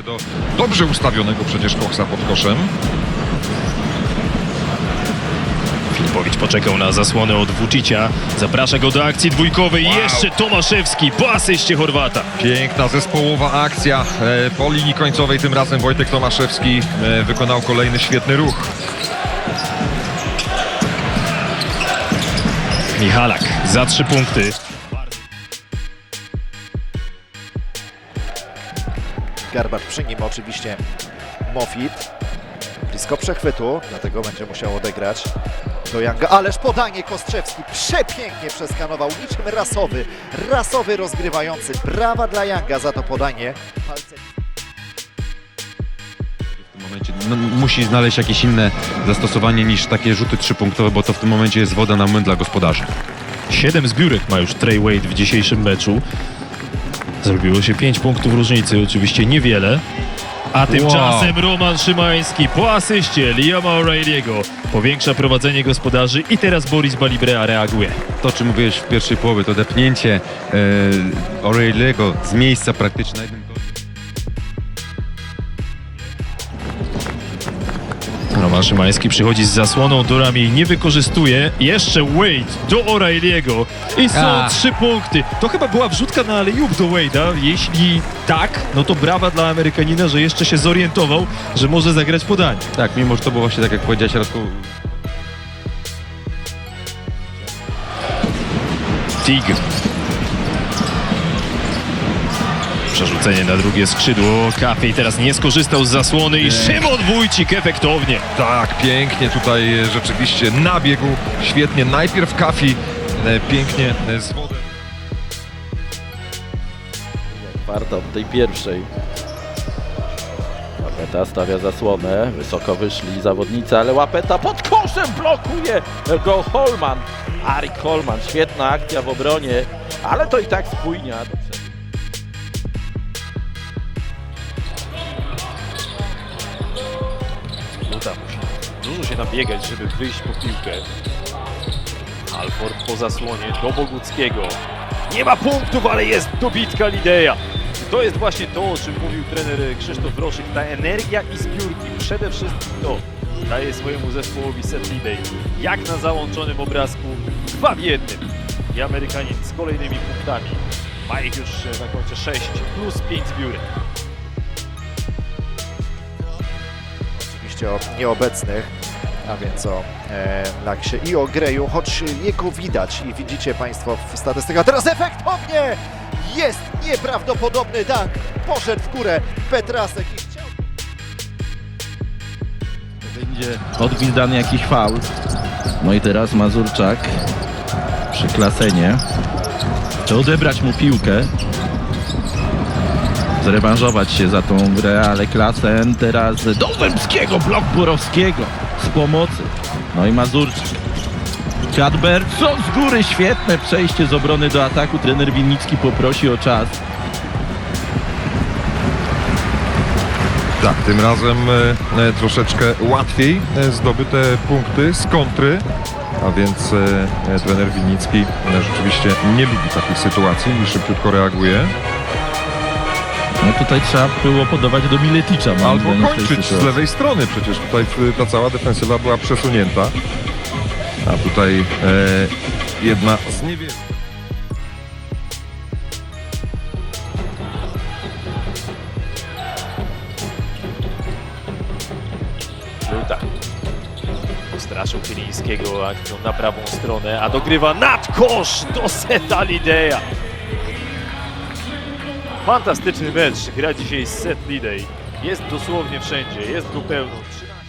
do dobrze ustawionego przecież Koksa pod koszem. Filipowicz poczekał na zasłonę od Vucicia. Zaprasza go do akcji dwójkowej. Jeszcze Tomaszewski po asyście Chorwata. Piękna zespołowa akcja e, po linii końcowej. Tym razem Wojtek Tomaszewski e, wykonał kolejny świetny ruch. Michalak za trzy punkty. Garbacz przy nim oczywiście Mofit. Blisko przechwytu, dlatego będzie musiał odegrać do Younga. Ależ podanie Kostrzewski przepięknie przeskanował, niczym rasowy, rasowy rozgrywający. Brawa dla Younga za to podanie. Palce W tym momencie no, musi znaleźć jakieś inne zastosowanie niż takie rzuty trzypunktowe, bo to w tym momencie jest woda na młyn dla gospodarzy. Siedem zbiórek ma już Trey Wade w dzisiejszym meczu. Zrobiło się 5 punktów różnicy, oczywiście niewiele. A tymczasem Roman Szymański po asyście Liama O'Reilly'ego powiększa prowadzenie gospodarzy i teraz Boris Balibrea reaguje. To, czym mówiłeś w pierwszej połowie, to depnięcie e, O'Reilly'ego z miejsca praktycznie na jednym Roman Szymański przychodzi z zasłoną do ramię i nie wykorzystuje. Jeszcze Wade do O'Reilly'ego i są A. trzy punkty. To chyba była wrzutka na alley-oop do Wade'a. Jeśli tak, no to brawa dla Amerykanina, że jeszcze się zorientował, że może zagrać podanie. Tak, mimo że to było właśnie tak jak powiedziałeś, Radku, Tig. Przerzucenie na drugie skrzydło. Kapiej teraz nie skorzystał z zasłony i Szymon Wójcik efektownie. Tak, pięknie tutaj e, rzeczywiście nabiegł świetnie. Najpierw Kafi e, pięknie e, z wody. Warto od tej pierwszej. Łapeta stawia zasłonę, wysoko wyszli zawodnicy, ale Łapeta pod koszem blokuje go Holman. Arik Holman, świetna akcja w obronie, ale to i tak spójnia. Do przodu. Uda mu się. Dużo się nabiegać, żeby wyjść po piłkę. Alford po zasłonie do Boguckiego. Nie ma punktów, ale jest dobitka Lideja. To jest właśnie to, o czym mówił trener Krzysztof Roszyk. Ta energia i zbiórki. Przede wszystkim to daje swojemu zespołowi set Lidej. Jak na załączonym obrazku. Dwa w jednym. I Amerykanin z kolejnymi punktami. Ma ich już na koncie 6 plus 5 zbiórek. Oczywiście o nieobecnych, a więc o e, Laksie i o Greju, choć jego widać i widzicie Państwo w statystykach. Teraz efektownie jest nieprawdopodobny dunk. Poszedł w górę Petrasek i chciał... będzie odgwizdany jakiś faul. No i teraz Mazurczak przy klasenie. Chce odebrać mu piłkę. Zrewanżować się za tą grę, ale klasen teraz do Zębskiego, blok Borowskiego z pomocy. No i Mazurczak. Kadber, co z góry, świetne przejście z obrony do ataku. Trener Winnicki poprosi o czas. Tak, tym razem e, e, troszeczkę łatwiej e, zdobyte punkty z kontry. A więc e, e, trener Winnicki e, rzeczywiście nie lubi takich sytuacji i szybciutko reaguje. No tutaj trzeba było podawać do Mileticza. Albo kończyć z lewej strony, przecież tutaj e, ta cała defensywa była przesunięta. A tutaj e, jedna z niewielu. Luta. Postraszył Chylińskiego akcją na prawą stronę, a dogrywa nad kosz do Seta Lideja. Fantastyczny mecz gra dzisiaj Set Lidej. Jest dosłownie wszędzie, jest go pełno. 13